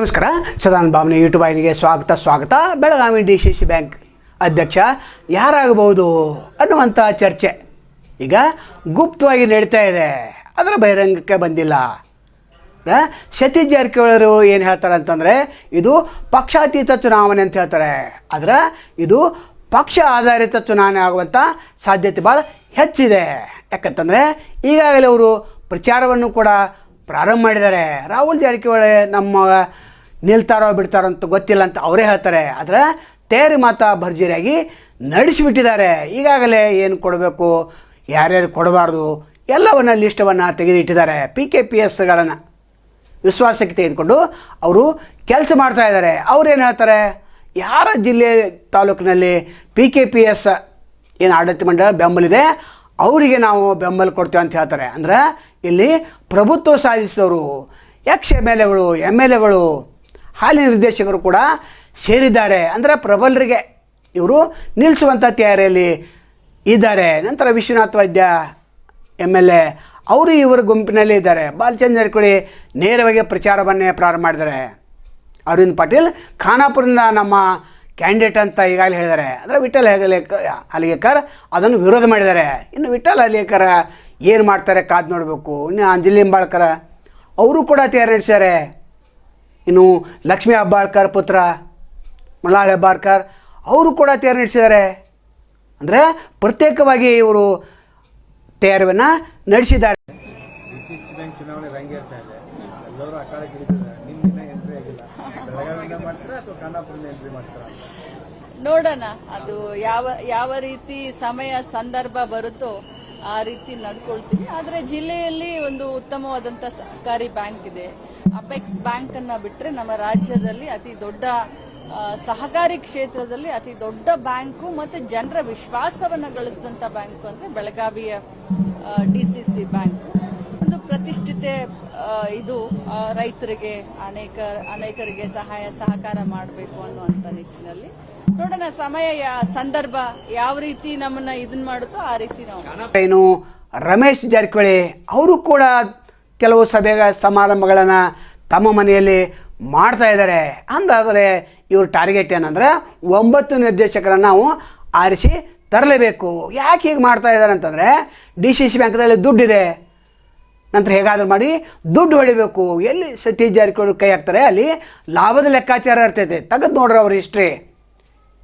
ನಮಸ್ಕಾರ. ಸದಾನ್ ಭಾವನೆ ಯೂಟ್ಯೂಬ್ ಆಯ್ನಿಗೆ ಸ್ವಾಗತ ಸ್ವಾಗತ. Belagavi D C C bank ಅಧ್ಯಕ್ಷ ಯಾರಾಗಬಹುದು ಅನ್ನುವಂಥ ಚರ್ಚೆ. ಈಗ ಗುಪ್ತವಾಗಿ ನಡೀತಾ ಇದೆ. ಅದರ ಬಹಿರಂಗಕ್ಕೆ ಬಂದಿಲ್ಲ. ಸತೀಶ್ ಜಾರಕಿಹೊಳಿಯವರು ಏನು ಹೇಳ್ತಾರೆ ಅಂತಂದರೆ, ಇದು ಪಕ್ಷಾತೀತ ಚುನಾವಣೆ ಅಂತ ಹೇಳ್ತಾರೆ. ಆದರೆ ಇದು ಪಕ್ಷ ಆಧಾರಿತ ಚುನಾವಣೆ ಆಗುವಂಥ ಸಾಧ್ಯತೆ ಭಾಳ ಹೆಚ್ಚಿದೆ. ಯಾಕಂತಂದರೆ, ಈಗಾಗಲೇ ಅವರು ಪ್ರಚಾರವನ್ನು ಕೂಡ ಪ್ರಾರಂಭ ಮಾಡಿದ್ದಾರೆ. ರಾಹುಲ್ ಜಾರಕಿಹೊಳಿ ನಮ್ಮ ನಿಲ್ತಾರೋ ಬಿಡ್ತಾರೋ ಅಂತ ಗೊತ್ತಿಲ್ಲ ಅಂತ ಅವರೇ ಹೇಳ್ತಾರೆ. ಆದರೆ ತೇರಿ ಮಾತಾ ಭರ್ಜರಿಯಾಗಿ ನಡೆಸಿಬಿಟ್ಟಿದ್ದಾರೆ. ಈಗಾಗಲೇ ಏನು ಕೊಡಬೇಕು? ಯಾರ್ಯಾರು ಕೊಡಬಾರ್ದು? ಎಲ್ಲವನ್ನ ಲಿಸ್ಟವನ್ನು ತೆಗೆದಿಟ್ಟಿದ್ದಾರೆ. ಪಿ ಕೆ ಪಿ ಎಸ್ಗಳನ್ನು ವಿಶ್ವಾಸಕ್ಕೆ ತೆಗೆದುಕೊಂಡು ಅವರು ಕೆಲಸ ಮಾಡ್ತಾ ಇದ್ದಾರೆ. ಅವ್ರೇನು ಹೇಳ್ತಾರೆ? ಯಾರ ಜಿಲ್ಲೆ ತಾಲೂಕಿನಲ್ಲಿ ಪಿ ಕೆ ಪಿ ಎಸ್ ಏನು ಆಡಳಿತ ಮಂಡಳ ಬೆಂಬಲಿದೆ ಅವರಿಗೆ ನಾವು ಬೆಂಬಲ ಕೊಡ್ತೇವೆ ಅಂತ ಹೇಳ್ತಾರೆ. ಅಂದರೆ ಇಲ್ಲಿ ಪ್ರಭುತ್ವ ಸಾಧಿಸಿದವರು ಎಕ್ಸ್ ಎಂ ಎಲ್ ಎಗಳು, ಎಂ ಎಲ್ ಎಗಳು ಹಾಲಿ ನಿರ್ದೇಶಕರು ಕೂಡ ಸೇರಿದ್ದಾರೆ. ಅಂದರೆ ಪ್ರಬಲರಿಗೆ ಇವರು ನಿಲ್ಲಿಸುವಂಥ ತಯಾರಿಯಲ್ಲಿ ಇದ್ದಾರೆ. ನಂತರ ವಿಶ್ವನಾಥ್ ವೈದ್ಯ ಎಂ ಎಲ್ ಎ, ಅವರು ಇವರ ಗುಂಪಿನಲ್ಲಿ ಇದ್ದಾರೆ. ಬಾಲಚಂದ್ರ ಕುಳಿ ನೇರವಾಗಿ ಪ್ರಚಾರವನ್ನೇ ಪ್ರಾರಂಭ ಮಾಡಿದ್ದಾರೆ. ಅರವಿಂದ್ ಪಾಟೀಲ್ ಖಾನಾಪುರದಿಂದ ನಮ್ಮ ಕ್ಯಾಂಡಿಡೇಟ್ ಅಂತ ಈಗಾಗಲೇ ಹೇಳಿದ್ದಾರೆ. ಅಂದರೆ ವಿಠಲ್ ಹೆಗಲೇಕ, ಹಲಿಗೇಕರ್ ಅದನ್ನು ವಿರೋಧ ಮಾಡಿದ್ದಾರೆ. ಇನ್ನು ವಿಠಲ್ ಹಲಿಗೇಕರ ಏನು ಮಾಡ್ತಾರೆ ಕಾದು ನೋಡಬೇಕು. ಇನ್ನು ಅಂಜಲಿ ಅಂಬಾಳ್ಕರ ಅವರು ಕೂಡ ತಯಾರಿ ನಡೆಸಿದ್ದಾರೆ ಇನ್ನು ಲಕ್ಷ್ಮೀ ಹೆಬ್ಬಾಳ್ಕರ್ ಪುತ್ರ ಮಲ್ಲಾಳ್ ಹೆಬ್ಬಾಳ್ಕರ್ ಅವರು ಕೂಡ ತೇರು ನಡೆಸಿದ್ದಾರೆ ಅಂದರೆ ಪ್ರತ್ಯೇಕವಾಗಿ ಇವರು ತಯಾರಿಯನ್ನು ನಡೆಸಿದ್ದಾರೆ. ಡಿಸಿಸಿ ಬ್ಯಾಂಕ್ ಚುನಾವಣೆ ರಂಗೇರ್ತಾ ಇದೆ. ಎಲ್ಲರೂ ಅಖಾಡಕ್ಕೆ ಇಳಿತಿದ್ದಾರೆ ನಿಮ್ಮ ದಿನ ಎಂಟ್ರಿ ಆಗಿಲ್ಲ. ಬೆಳಗಾವಿಯಿಂದ ಮಾಡ್ತೀರಾ ಅಥವಾ ಖಾನಾಪುರದಿಂದ ಎಂಟ್ರಿ ಮಾಡ್ತೀರಾ? ನೋಡೋಣ. ಅದು ಯಾವ ಯಾವ ರೀತಿ ಸಮಯ ಸಂದರ್ಭ ಬರುತ್ತೋ ಆ ರೀತಿ ನಡ್ಕೊಳ್ತೀವಿ ಆದರೆ ಜಿಲ್ಲೆಯಲ್ಲಿ ಒಂದು ಉತ್ತಮವಾದಂಥ ಸಹಕಾರಿ ಬ್ಯಾಂಕ್ ಇದೆ. ಅಪೆಕ್ಸ್ ಬ್ಯಾಂಕ್ ಅನ್ನ ಬಿಟ್ಟರೆ ನಮ್ಮ ರಾಜ್ಯದಲ್ಲಿ ಅತಿ ದೊಡ್ಡ ಸಹಕಾರಿ ಕ್ಷೇತ್ರದಲ್ಲಿ ಅತಿ ದೊಡ್ಡ ಬ್ಯಾಂಕು ಮತ್ತೆ ಜನರ ವಿಶ್ವಾಸವನ್ನು ಗಳಿಸಿದಂತ ಬ್ಯಾಂಕು ಅಂದ್ರೆ ಬೆಳಗಾವಿಯ ಡಿಸಿಸಿ ಬ್ಯಾಂಕ್. ಒಂದು ಪ್ರತಿಷ್ಠಿತೆ ಇದು ರೈತರಿಗೆ ಅನೇಕ, ಅನೇಕರಿಗೆ ಸಹಾಯ, ಸಹಕಾರ ಮಾಡಬೇಕು ಅನ್ನುವಂಥ ನಿಟ್ಟಿನಲ್ಲಿ ನೋಡೋಣ, ಸಮಯ ಸಂದರ್ಭ ಯಾವ ರೀತಿ ನಮ್ಮನ್ನ ಇದನ್ನ ಮಾಡುತ್ತೋ ಆ ರೀತಿ ನಾವು. ಏನು, ರಮೇಶ್ ಜಾರಕಿಹೊಳಿ ಅವರು ಕೂಡ ಕೆಲವು ಸಭೆ ಸಮಾರಂಭಗಳನ್ನು ತಮ್ಮ ಮನೆಯಲ್ಲಿ ಮಾಡ್ತಾ ಇದ್ದಾರೆ. ಅಂದಾದರೆ ಇವ್ರ ಟಾರ್ಗೆಟ್ ಏನಂದರೆ ಒಂಬತ್ತು ನಿರ್ದೇಶಕರನ್ನು ನಾವು ಆರಿಸಿ ತರಲೇಬೇಕು. ಯಾಕೆ ಹೀಗೆ ಮಾಡ್ತಾ ಇದ್ದಾರೆ ಅಂತಂದರೆ ಡಿ ಸಿ ಸಿ ಬ್ಯಾಂಕ್ದಲ್ಲಿ ದುಡ್ಡಿದೆ. ನಂತರ ಹೇಗಾದರೂ ಮಾಡಿ ದುಡ್ಡು ಹೊಡಿಬೇಕು. ಎಲ್ಲಿ ಸತೀಶ್ ಜಾರಕಿಹೊಳಿ ಕೈ ಹಾಕ್ತಾರೆ ಅಲ್ಲಿ ಲಾಭದ ಲೆಕ್ಕಾಚಾರ ಇರ್ತೈತೆ. ತೆಗೆದು ನೋಡ್ರಿ ಅವ್ರ ಹಿಸ್ಟ್ರಿ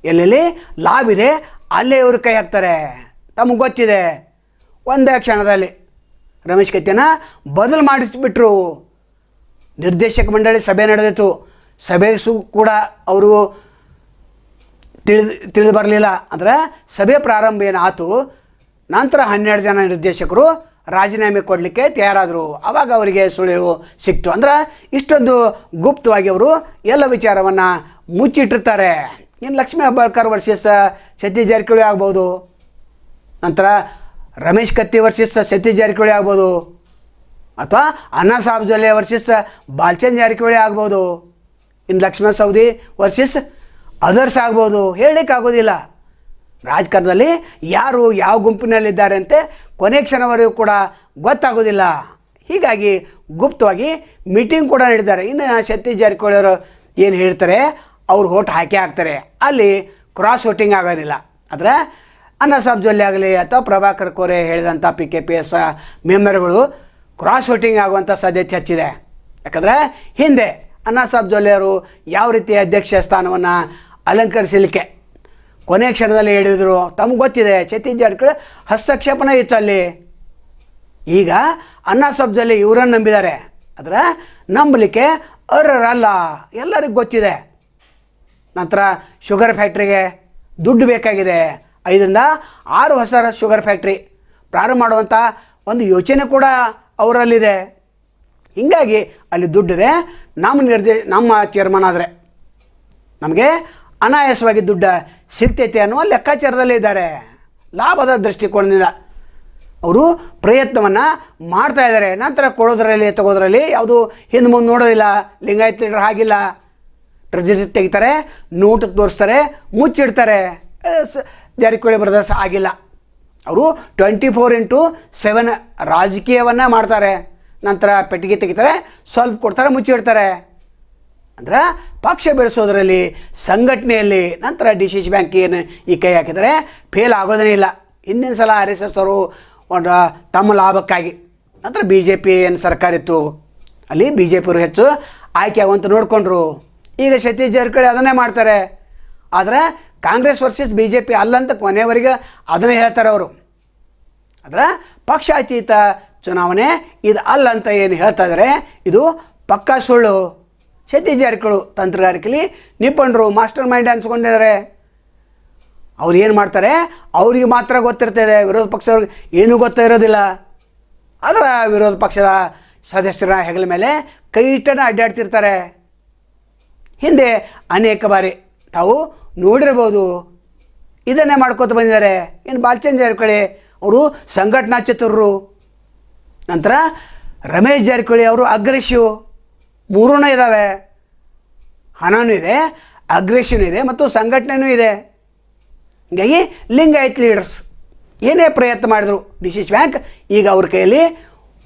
ಎಲ್ಲೆಲ್ಲಿ? ಲಾಭ ಇದೆ ಅಲ್ಲೇ ಇವರು ಕೈ ಹಾಕ್ತಾರೆ. ತಮಗೆ ಗೊತ್ತಿದೆ. ಒಂದೇ ಕ್ಷಣದಲ್ಲಿ. ರಮೇಶ್ ಕತ್ತಿನ ಬದಲು ಮಾಡಿಸ್ಬಿಟ್ರು. ನಿರ್ದೇಶಕ ಮಂಡಳಿ ಸಭೆ ನಡೆದಿತ್ತು. ಸಭೆ ಸು ಕೂಡ ಅವರು ತಿಳಿದು ತಿಳಿದು ಬರಲಿಲ್ಲ. ಅಂದರೆ ಸಭೆ ಪ್ರಾರಂಭ ಏನಾಯ್ತು? ನಂತರ ಹನ್ನೆರಡು ಜನ ನಿರ್ದೇಶಕರು ರಾಜೀನಾಮೆ ಕೊಡಲಿಕ್ಕೆ ತಯಾರಾದರು. ಆವಾಗ ಅವರಿಗೆ ಸುಳಿವು ಸಿಕ್ತು. ಅಂದ್ರೆ ಇಷ್ಟೊಂದು ಗುಪ್ತವಾಗಿ ಅವರು ಎಲ್ಲ ವಿಚಾರವನ್ನು ಮುಚ್ಚಿಟ್ಟಿರ್ತಾರೆ. ಇನ್ನು ಲಕ್ಷ್ಮೀ ಹೆಬ್ಬಾಳ್ಕರ್ ವರ್ಸಸ್ ಸತೀಶ್ ಜಾರಕಿಹೊಳಿ ಆಗ್ಬೋದು. ನಂತರ ರಮೇಶ್ ಕತ್ತಿ ವರ್ಸಸ್ ಸತೀಶ್ ಜಾರಕಿಹೊಳಿ ಆಗ್ಬೋದು. ಅಥವಾ ಅಣ್ಣಾ ಸಾಬ್ ಜೊಲ್ಲೆ ವರ್ಸಸ್ ಬಾಲ್ಚಂದ್ ಜಾರಕಿಹೊಳಿ ಆಗ್ಬೋದು. ಇನ್ನು ಲಕ್ಷ್ಮಣ ಸೌದಿ ವರ್ಸಸ್ ಅದರ್ಸ್ ಆಗ್ಬೋದು. ಹೇಳಲಿಕ್ಕೆ ಆಗೋದಿಲ್ಲ. ರಾಜಕಾರಣದಲ್ಲಿ ಯಾರು ಯಾವ ಗುಂಪಿನಲ್ಲಿದ್ದಾರೆ ಅಂತೆ ಕೊನೆ ಕ್ಷಣವರೆಗೂ ಕೂಡ ಗೊತ್ತಾಗೋದಿಲ್ಲ. ಹೀಗಾಗಿ ಗುಪ್ತವಾಗಿ ಮೀಟಿಂಗ್ ಕೂಡ ನೀಡಿದ್ದಾರೆ. ಇನ್ನು ಸತೀಶ್ ಜಾರಕಿಹೊಳಿ ಏನು ಹೇಳ್ತಾರೆ? ಅವ್ರು ಓಟ್ ಹಾಕಿ ಹಾಕ್ತಾರೆ. ಅಲ್ಲಿ ಕ್ರಾಸ್ ವೋಟಿಂಗ್ ಆಗೋದಿಲ್ಲ. ಆದರೆ ಅಣ್ಣಾ ಸಾಬ್ ಜೊಲ್ಲೆ ಆಗಲಿ ಅಥವಾ ಪ್ರಭಾಕರ್ ಕೋರೆ ಹೇಳಿದಂಥ ಪಿ ಕೆ ಪಿ ಎಸ್ ಮೆಂಬರ್ಗಳು ಕ್ರಾಸ್ ವೋಟಿಂಗ್ ಆಗುವಂಥ ಸಾಧ್ಯತೆ ಹೆಚ್ಚಿದೆ. ಯಾಕಂದರೆ ಹಿಂದೆ ಅಣ್ಣಾ ಸಾಬ್ ಜೊಲ್ಲೆಯವರು ಯಾವ ರೀತಿ ಅಧ್ಯಕ್ಷ ಸ್ಥಾನವನ್ನು ಅಲಂಕರಿಸಲಿಕ್ಕೆ ಕೊನೆ ಕ್ಷಣದಲ್ಲಿ ಹೇಳಿದರು. ತಮಗೆ ಗೊತ್ತಿದೆ ಸತೀಶ್ ಜಾರಕಿಹೊಳಿ ಹಸ್ತಕ್ಷೇಪನ ಇತ್ತು ಅಲ್ಲಿ. ಈಗ ಅಣ್ಣಾ ಸಾಬ್ ಜೊಲ್ಲೆ ಇವರನ್ನು ನಂಬಿದ್ದಾರೆ. ಆದರೆ ನಂಬಲಿಕ್ಕೆ ಅರ್ಹರಲ್ಲ. ಎಲ್ಲರಿಗೂ ಗೊತ್ತಿದೆ. ನಂತರ ಶುಗರ್ ಫ್ಯಾಕ್ಟ್ರಿಗೆ ದುಡ್ಡು ಬೇಕಾಗಿದೆ. ಐದರಿಂದ ಆರು ಹೊಸ ಶುಗರ್ ಫ್ಯಾಕ್ಟ್ರಿ ಪ್ರಾರಂಭ ಮಾಡುವಂಥ ಒಂದು ಯೋಚನೆ ಕೂಡ ಅವರಲ್ಲಿದೆ. ಹೀಗಾಗಿ ಅಲ್ಲಿ ದುಡ್ಡಿದೆ. ನಮ್ಮ ನಿರ್ದೇ, ನಮ್ಮ ಚೇರ್ಮನ್ ಆದರೆ ನಮಗೆ ಅನಾಯಾಸವಾಗಿ ದುಡ್ಡು ಸಿಗ್ತೈತೆ ಅನ್ನುವ ಲೆಕ್ಕಾಚಾರದಲ್ಲೇ ಇದ್ದಾರೆ. ಲಾಭದ ದೃಷ್ಟಿಕೋನದಿಂದ ಅವರು ಪ್ರಯತ್ನವನ್ನು ಮಾಡ್ತಾ ಇದ್ದಾರೆ. ನಂತರ ಕೊಡೋದ್ರಲ್ಲಿ, ತಗೋದ್ರಲ್ಲಿ ಯಾವುದು ಹಿಂದೆ ಮುಂದೆ ನೋಡೋದಿಲ್ಲ ಲಿಂಗಾಯತ್ ಲೀಡರ್ ಟ್ರೆಜರಿ ತೆಗಿತಾರೆ, ನೋಟ್ ತೋರಿಸ್ತಾರೆ, ಮುಚ್ಚಿಡ್ತಾರೆ. ಜಾರಕಿಹೊಳಿ ಬ್ರದರ್ಸ್ ಆಗಿಲ್ಲ. ಅವರು ಟ್ವೆಂಟಿ ಫೋರ್ ಇಂಟು ಸೆವೆನ್ ರಾಜಕೀಯವನ್ನು ಮಾಡ್ತಾರೆ. ನಂತರ ಪೆಟ್ಟಿಗೆ ತೆಗಿತಾರೆ, ಸ್ವಲ್ಪ ಕೊಡ್ತಾರೆ, ಮುಚ್ಚಿಡ್ತಾರೆ. ಅಂದ್ರೆ ಪಕ್ಷ ಬೆಳೆಸೋದರಲ್ಲಿ ಸಂಘಟನೆಯಲ್ಲಿ ನಂತರ ಡಿ ಸಿ ಸಿ ಬ್ಯಾಂಕ್ ಏನು ಈ ಕೈ ಹಾಕಿದರೆ ಫೇಲ್ ಆಗೋದೇ ಇಲ್ಲ. ಹಿಂದಿನ ಸಲ ಆರ್ ಎಸ್ ಎಸ್ ಅವರು ತಮ್ಮ ಲಾಭಕ್ಕಾಗಿ, ನಂತರ ಬಿ ಜೆ ಪಿ ಏನು ಸರ್ಕಾರ ಇತ್ತು ಅಲ್ಲಿ ಬಿ ಜೆ ಪಿಯವರು ಹೆಚ್ಚು ಆಯ್ಕೆ ಆಗುವಂತ ನೋಡಿಕೊಂಡ್ರು. ಈಗ ಸತೀಶ್ ಜಾರಕಿಹೊಳಿ ಅದನ್ನೇ ಮಾಡ್ತಾರೆ. ಆದರೆ Congress versus B J P ಅಲ್ಲಂತ ಕೊನೆಯವರೆಗೆ ಅದನ್ನೇ ಹೇಳ್ತಾರೆ ಅವರು. ಆದರೆ ಪಕ್ಷಾತೀತ ಚುನಾವಣೆ ಇದು ಅಲ್ಲ ಅಂತ ಏನು ಹೇಳ್ತಾಯಿದ್ರೆ ಇದು ಪಕ್ಕಾ ಸುಳ್ಳು. ಸತೀಶ್ ಜಾರಕಿಹೊಳಿ ತಂತ್ರಗಾರಿಕೆಯಲ್ಲಿ ನಿಪುಣರು ಮಾಸ್ಟರ್ ಮೈಂಡ್ ಅನ್ಸ್ಕೊಂಡಿದ್ದಾರೆ ಅವ್ರು ಏನು ಮಾಡ್ತಾರೆ, ಅವ್ರಿಗೆ ಮಾತ್ರ ಗೊತ್ತಿರ್ತದೆ, ವಿರೋಧ ಪಕ್ಷದವ್ರಿಗೆ ಏನೂ ಗೊತ್ತೇ ಇರೋದಿಲ್ಲ. ಅದರ ವಿರೋಧ ಪಕ್ಷದ ಸದಸ್ಯರ ಹೆಗಲ ಮೇಲೆ ಕೈಟನ ಅಡ್ಡಾಡ್ತಿರ್ತಾರೆ. ಹಿಂದೆ ಅನೇಕ ಬಾರಿ ತಾವು ನೋಡಿರ್ಬೋದು ಇದನ್ನೇ ಮಾಡ್ಕೋತ ಬಂದಿದ್ದಾರೆ. ಇನ್ನು ಬಾಲಚಂದ್ರ ಜಾರಕಿಹೊಳಿ ಅವರು ಸಂಘಟನಾ ಚತುರರು. ನಂತರ ರಮೇಶ್ ಜಾರಕಿಹೊಳಿ ಅವರು ಅಗ್ರೆಸಿವ್ ಮೂರೂ ಇದ್ದಾವೆ ಹಣನೂ ಇದೆ ಅಗ್ರೆಷನ್ ಇದೆ ಮತ್ತು ಸಂಘಟನೆಯೂ ಇದೆ. ಹೀಗಾಗಿ ಲಿಂಗಾಯತ್ ಲೀಡರ್ಸ್ ಏನೇ ಪ್ರಯತ್ನ ಮಾಡಿದ್ರು, ಡಿ ಸಿ ಸಿ ಬ್ಯಾಂಕ್ ಈಗ ಅವ್ರ ಕೈಯಲ್ಲಿ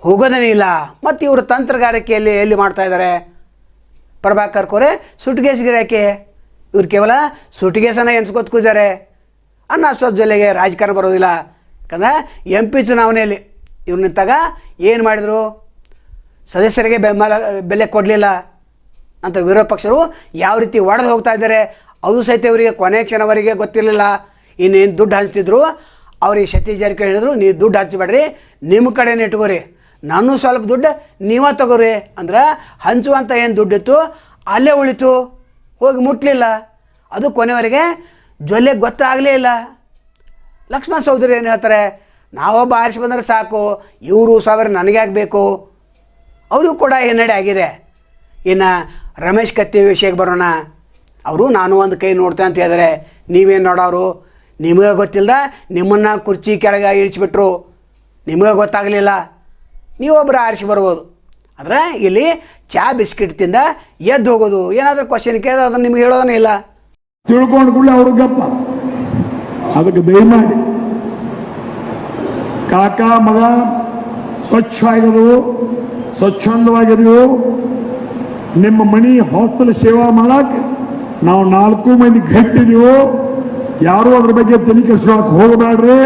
ಹೋಗೋದೇ ಇಲ್ಲ. ಮತ್ತು ಇವರು ತಂತ್ರಗಾರಿಕೆಯಲ್ಲಿ ಎಲ್ಲಿ ಮಾಡ್ತಾ ಇದ್ದಾರೆ? ಪ್ರಭಾಕರ್ ಕೋರೆ ಸುಟ್ಗೇಸ್ ಗಿರಾಕಿ. ಇವ್ರು ಕೇವಲ ಸುಟ್ಗೇಸನ್ನು ಎನ್ಸ್ಕೊತ್ ಕೂತಾರೆ ಅನ್ನ ಸ್ವಲ್ಪ ಜಿಲ್ಲೆಗೆ ರಾಜಕಾರಣ ಬರೋದಿಲ್ಲ. ಯಾಕಂದ್ರೆ ಎಂ ಪಿ ಚುನಾವಣೆಯಲ್ಲಿ ಇವ್ರು ನಿಂತಾಗ ಏನು ಮಾಡಿದರು? ಸದಸ್ಯರಿಗೆ ಬೆಂಬಲ, ಬೆಲೆ ಕೊಡಲಿಲ್ಲ. ಅಂತ ವಿರೋಧ ಪಕ್ಷರು ಯಾವ ರೀತಿ ಒಡೆದು ಹೋಗ್ತಾ ಇದ್ದಾರೆ, ಅದು ಸಹಿತ ಇವರಿಗೆ ಕೊನೆ ಕ್ಷಣವರೆಗೆ ಗೊತ್ತಿರಲಿಲ್ಲ. ಇನ್ನೇನು ದುಡ್ಡು ಹಂಚ್ತಿದ್ರು? ಅವ್ರಿಗೆ ಸತೀಶ್ ಜಾರಕಿಹೊಳಿ ಹೇಳಿದ್ರು ನೀವು ದುಡ್ಡು ಹಂಚಬೇಡ್ರಿ ನಿಮ್ಮ ಕಡೆನೇ ಇಟ್ಕೋರಿ. ನಾನು ಸ್ವಲ್ಪ ದುಡ್ಡು ನೀವೇ ತಗೋರಿ ಅಂದ್ರೆ ಹಂಚುವಂಥ ಏನು ದುಡ್ಡಿತ್ತು, ಅಲ್ಲೇ ಉಳಿತು, ಹೋಗಿ ಮುಟ್ಲಿಲ್ಲ. ಅದು ಕೊನೆವರೆಗೆ ಜೊಲ್ಲೆ ಗೊತ್ತಾಗಲೇ ಇಲ್ಲ. ಲಕ್ಷ್ಮಣ ಸೌಧರಿ ಏನು ಹೇಳ್ತಾರೆ, ನಾವೊಬ್ಬ ಆರಿಸಿ ಬಂದರೆ ಸಾಕು, ಇವರು ಸಾವಿರ ನನಗೆ ಆಗಬೇಕು. ಅವರಿಗೂ ಕೂಡ ಹಿನ್ನಡೆ ಆಗಿದೆ. ಇನ್ನು ರಮೇಶ್ ಕತ್ತಿ ವಿಷಯಕ್ಕೆ ಬರೋಣ. ಅವರು ನಾನು ಒಂದು ಕೈ ನೋಡ್ತೇನೆ ಅಂತ ಹೇಳಿದರೆ, ನೀವೇನು ನೋಡೋರು? ನಿಮಗೆ ಗೊತ್ತಿಲ್ಲದ ನಿಮ್ಮನ್ನು ಕುರ್ಚಿ ಕೆಳಗೆ ಇಳಿಸ್ಬಿಟ್ರು. ನಿಮಗೆ ಗೊತ್ತಾಗಲಿಲ್ಲ. ನೀವೊಬ್ಬರು ಆರಿಸಿ ಬರ್ಬೋದು. ಆದರೆ ಇಲ್ಲಿ ಚಾ ಬಿಸ್ಕಿಟ್ ತಿಂದ ಎದ್ದು ಹೋಗೋದು. ಏನಾದರೂ ಕ್ವಶನ್ ಕೇಳಿದ್ರೆ ಅದನ್ನು ನಿಮ್ಗೆ ಹೇಳೋದನ್ನೇ ಇಲ್ಲ. ತಿಳ್ಕೊಂಡು ಕೂಡ ಅವರು ಗಪ್ಪ. ಅದಕ್ಕೆ ಮಾಡಿ ಕಾಕ, ಮಗ ಸ್ವಚ್ಛ ಸ್ವಚ್ಛಂದವಾಗಿರು. ನಿಮ್ಮ ಮನಿ ಹಾಸ್ಟೆಲ್ ಸೇವಾ ಮಾಡಕ್ ನಾವು ನಾಲ್ಕು ಮಂದಿ ಗಟ್ಟಿದೀವು ಯಾರು ಅದ್ರ ಬಗ್ಗೆ ತಲೆ ಕೆಡಿಸ್ಕೊಳಕ್ ಹೋಗಬೇಡ್ರಿ.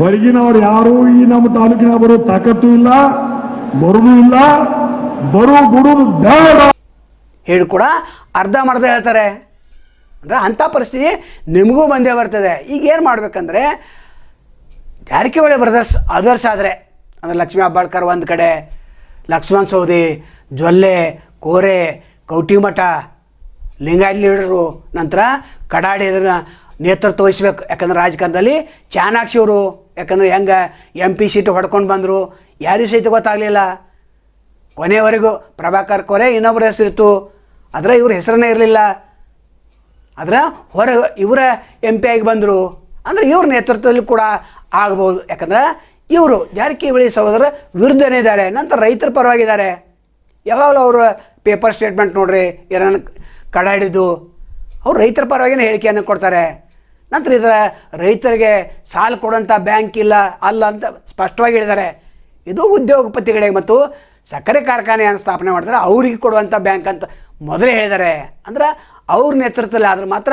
ಹೊರಗಿನವ್ರು ಯಾರು ಈ ನಮ್ಮ ತಾಲೂಕಿನ ಬರೋ ತಾಕತ್ತು ಇಲ್ಲ, ಬರುದು ಇಲ್ಲ, ಬರೋ ಬಿಡುದು ಬೇಡ. ಹೇಳಿ ಕೂಡ ಅರ್ಧ ಮರ್ಧ ಹೇಳ್ತಾರೆ. ಅಂದ್ರೆ ಅಂಥ ಪರಿಸ್ಥಿತಿ ನಿಮಗೂ ಬಂದೇ ಬರ್ತದೆ. ಈಗ ಏನು ಮಾಡ್ಬೇಕಂದ್ರೆ ಜಾರಕಿಹೊಳಿ ಬ್ರದರ್ಸ್ ಅದರ್ಸ್ ಆದರೆ, ಅಂದರೆ ಲಕ್ಷ್ಮೀ ಅಬ್ಬಾಳ್ಕರ್ ಒಂದು ಕಡೆ, ಲಕ್ಷ್ಮಣ್ ಸೌದಿ, ಜೊಲ್ಲೆ, ಕೋರೆ, ಕೌಟಿಮಠ, ಲಿಂಗಾಯತ್ ಲೀಡರು, ನಂತರ ಕಡಾಡಿ ಇದನ್ನ ನೇತೃತ್ವ ವಹಿಸ್ಬೇಕು. ಯಾಕಂದ್ರೆ ರಾಜಕಾರಣದಲ್ಲಿ ಚಾಣಾಕ್ಷಿ ಅವರು, ಯಾಕಂದ್ರೆ ಹೆಂಗೆ ಎಂ ಪಿ ಸೀಟು ಹೊಡ್ಕೊಂಡು ಬಂದರು, ಯಾರಿಗೂ ಸಹಿತ ಗೊತ್ತಾಗಲಿಲ್ಲ. ಕೊನೆಯವರೆಗೂ ಪ್ರಭಾಕರ್ ಕೊರೆ ಇನ್ನೊಬ್ಬರ ಹೆಸರಿತ್ತು. ಆದರೆ ಇವ್ರ ಹೆಸರನ್ನೇ ಇರಲಿಲ್ಲ. ಆದರೆ ಹೊರ ಇವರ ಎಂ ಪಿ ಆಗಿ ಬಂದರು. ಅಂದರೆ ಇವ್ರ ನೇತೃತ್ವದಲ್ಲಿ ಕೂಡ ಆಗ್ಬೋದು. ಯಾಕಂದ್ರೆ ಇವರು ಜಾರಕಿಹೊಳಿ ಸಹೋದರ ವಿರುದ್ಧನೇ ಇದ್ದಾರೆ. ನಂತರ ರೈತರ ಪರವಾಗಿದ್ದಾರೆ. ಯಾವಾಗಲೂ ಅವರು ಪೇಪರ್ ಸ್ಟೇಟ್ಮೆಂಟ್ ನೋಡ್ರಿ ಏನನ್ನು ಕಡ ಹಿಡಿದು. ಅವ್ರು ರೈತರ ಪರವಾಗಿನೇ ಹೇಳಿಕೆಯನ್ನು ಕೊಡ್ತಾರೆ. ನಂತರ ಇದರ ರೈತರಿಗೆ ಸಾಲ ಕೊಡೋಂಥ ಬ್ಯಾಂಕ್ ಇಲ್ಲ, ಅಲ್ಲ ಅಂತ ಸ್ಪಷ್ಟವಾಗಿ ಹೇಳಿದ್ದಾರೆ. ಇದು ಉದ್ಯೋಗಪತಿಗಳಿಗೆ ಮತ್ತು ಸಕ್ಕರೆ ಕಾರ್ಖಾನೆಯನ್ನು ಸ್ಥಾಪನೆ ಮಾಡಿದ್ರೆ ಅವ್ರಿಗೆ ಕೊಡುವಂಥ ಬ್ಯಾಂಕ್ ಅಂತ ಮೊದಲೇ ಹೇಳಿದ್ದಾರೆ. ಅಂದ್ರೆ ಅವ್ರ ನೇತೃತ್ವದಲ್ಲಿ ಆದ್ರೆ ಮಾತ್ರ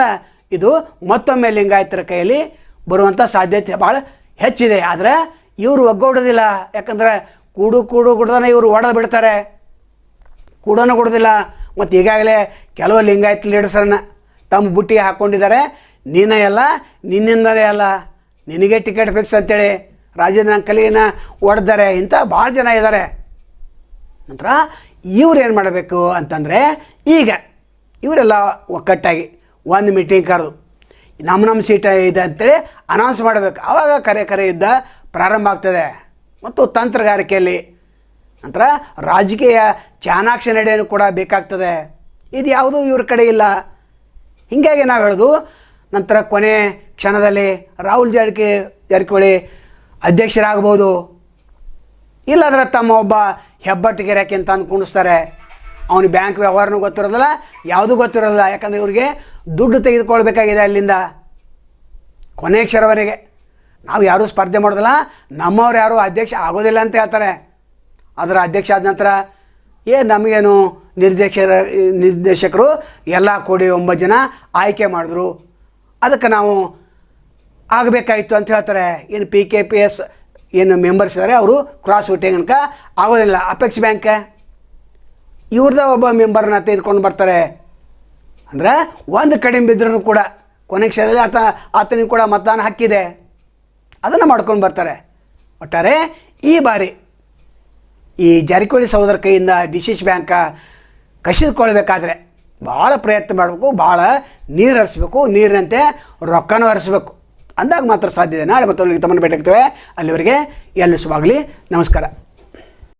ಇದು ಮತ್ತೊಮ್ಮೆ ಲಿಂಗಾಯತರ ಕೈಯಲ್ಲಿ ಬರುವಂಥ ಸಾಧ್ಯತೆ ಭಾಳ ಹೆಚ್ಚಿದೆ. ಆದರೆ ಇವರು ಒಗ್ಗೂಡೋದಿಲ್ಲ. ಯಾಕಂದ್ರೆ ಕೂಡು ಕೂಡು ಕುಡ್ದಾನೆ ಇವರು ಒಡೆದು ಬಿಡ್ತಾರೆ. ಕೂಡೋನು ಕೊಡೋದಿಲ್ಲ. ಮತ್ತು ಈಗಾಗಲೇ ಕೆಲವು ಲಿಂಗಾಯತ ಲೀಡರ್ಸನ್ನು ತಮ್ಮ ಬುಟ್ಟಿಗೆ ಹಾಕ್ಕೊಂಡಿದ್ದಾರೆ ನೀನೇ ಅಲ್ಲ, ನಿನ್ನಿಂದಲೇ ಅಲ್ಲ. ನಿನಗೆ ಟಿಕೆಟ್ ಫಿಕ್ಸ್ ಅಂತೇಳಿ ರಾಜೇಂದ್ರ ಅಂಕಲಿನ ಹೊಡೆದಾರೆ ಇಂಥ ಭಾಳ ಜನ ಇದ್ದಾರೆ. ನಂತರ ಇವ್ರು ಏನು ಮಾಡಬೇಕು ಅಂತಂದರೆ ಈಗ ಇವರೆಲ್ಲ ಒಕ್ಕಟ್ಟಾಗಿ ಒಂದು ಮೀಟಿಂಗ್ ಕರೆದು ನಮ್ಮ ನಮ್ಮ ಸೀಟ ಇದೆ ಅಂತೇಳಿ ಅನೌನ್ಸ್ ಮಾಡಬೇಕು. ಆವಾಗ ಕರೆ ಕರೆ ಯುದ್ಧ ಪ್ರಾರಂಭ ಆಗ್ತದೆ. ಮತ್ತು ತಂತ್ರಗಾರಿಕೆಯಲ್ಲಿ ನಂತರ ರಾಜಕೀಯ ಚಾಣಾಕ್ಷ ನಡೆಯನ್ನು ಕೂಡ ಬೇಕಾಗ್ತದೆ. ಇದು ಯಾವುದೂ ಇವ್ರ ಕಡೆ ಇಲ್ಲ. ಹೀಗಾಗಿ ನಾವು ಹೇಳೋದು ನಂತರ ಕೊನೆ ಕ್ಷಣದಲ್ಲಿ ರಾಹುಲ್ ಜಾರಕಿ ಜಾರಕಿಹೊಳಿ ಅಧ್ಯಕ್ಷರಾಗ್ಬೋದು ಇಲ್ಲಾದ್ರೆ ತಮ್ಮ ಒಬ್ಬ ಹೆಬ್ಬಟ್ಟಿಗೆ ರೇಖೆ ಅಂತ ಅಂದು ಕುಣಿಸ್ತಾರೆ. ಅವನಿಗೆ ಬ್ಯಾಂಕ್ ವ್ಯವಹಾರನೂ ಗೊತ್ತಿರೋದಿಲ್ಲ, ಯಾವುದೂ ಗೊತ್ತಿರೋದಿಲ್ಲ. ಯಾಕಂದರೆ ಇವ್ರಿಗೆ ದುಡ್ಡು ತೆಗೆದುಕೊಳ್ಬೇಕಾಗಿದೆ ಅಲ್ಲಿಂದ. ಕೊನೆ ಕ್ಷರವರೆಗೆ ನಾವು ಯಾರೂ ಸ್ಪರ್ಧೆ ಮಾಡೋದಿಲ್ಲ, ನಮ್ಮವ್ರು ಯಾರೂ ಅಧ್ಯಕ್ಷ ಆಗೋದಿಲ್ಲ ಅಂತ ಹೇಳ್ತಾರೆ. ಅದರ ಅಧ್ಯಕ್ಷ ಆದ ನಂತರ ಏ, ನಮಗೇನು ನಿರ್ದೇಶಕರ ನಿರ್ದೇಶಕರು ಎಲ್ಲ ಕೂಡಿ ಒಂಬತ್ತು ಜನ ಆಯ್ಕೆ ಮಾಡಿದ್ರು. ಅದಕ್ಕೆ ನಾವು ಆಗಬೇಕಾಯಿತು ಅಂತ ಹೇಳ್ತಾರೆ. ಏನು ಪಿ ಕೆ ಪಿ ಎಸ್ ಏನು ಮೆಂಬರ್ಸ್ ಇದ್ದಾರೆ ಅವರು ಕ್ರಾಸ್ ವೋಟಿಂಗ್ ಅನ್ಕ ಆಗೋದಿಲ್ಲ. ಅಪೆಕ್ಸ್ ಬ್ಯಾಂಕ್ ಇವ್ರದ ಒಬ್ಬ ಮೆಂಬರ್ನ ತೆಗೆದುಕೊಂಡು ಬರ್ತಾರೆ. ಅಂದರೆ ಒಂದು ಕಡಿಮೆ ಬಿದ್ದರೂ ಕೂಡ, ಕೊನೆ ಕ್ಷಣದಲ್ಲಿ ಆತ, ಆತನಿಗೆ ಕೂಡ ಮತದಾನ ಹಕ್ಕಿದೆ. ಅದನ್ನು ಮಾಡ್ಕೊಂಡು ಬರ್ತಾರೆ. ಒಟ್ಟಾರೆ ಈ ಬಾರಿ ಈ ಜಾರಕಿಹೊಳಿ ಸಹೋದರ ಕೈಯಿಂದ ಡಿ ಸಿ ಸಿ ಬ್ಯಾಂಕ ಕಸಿದುಕೊಳ್ಬೇಕಾದ್ರೆ ಭಾಳ ಪ್ರಯತ್ನ ಮಾಡಬೇಕು, ಭಾಳ ನೀರು ಹರಿಸ್ಬೇಕು, ನೀರಿನಂತೆ ರೊಕ್ಕನೂ ಹರಿಸ್ಬೇಕು. ಅಂದಾಗ ಮಾತ್ರ ಸಾಧ್ಯ ಇದೆ. ನಾಳೆ ಮತ್ತೊಂದು ತಮ್ಮನ್ನು ಭೇಟಿಯಾಗ್ತೇವೆ ಅಲ್ಲಿವರೆಗೆ ಎಲ್ಲ ಶುಭಾಗಲಿ ನಮಸ್ಕಾರ.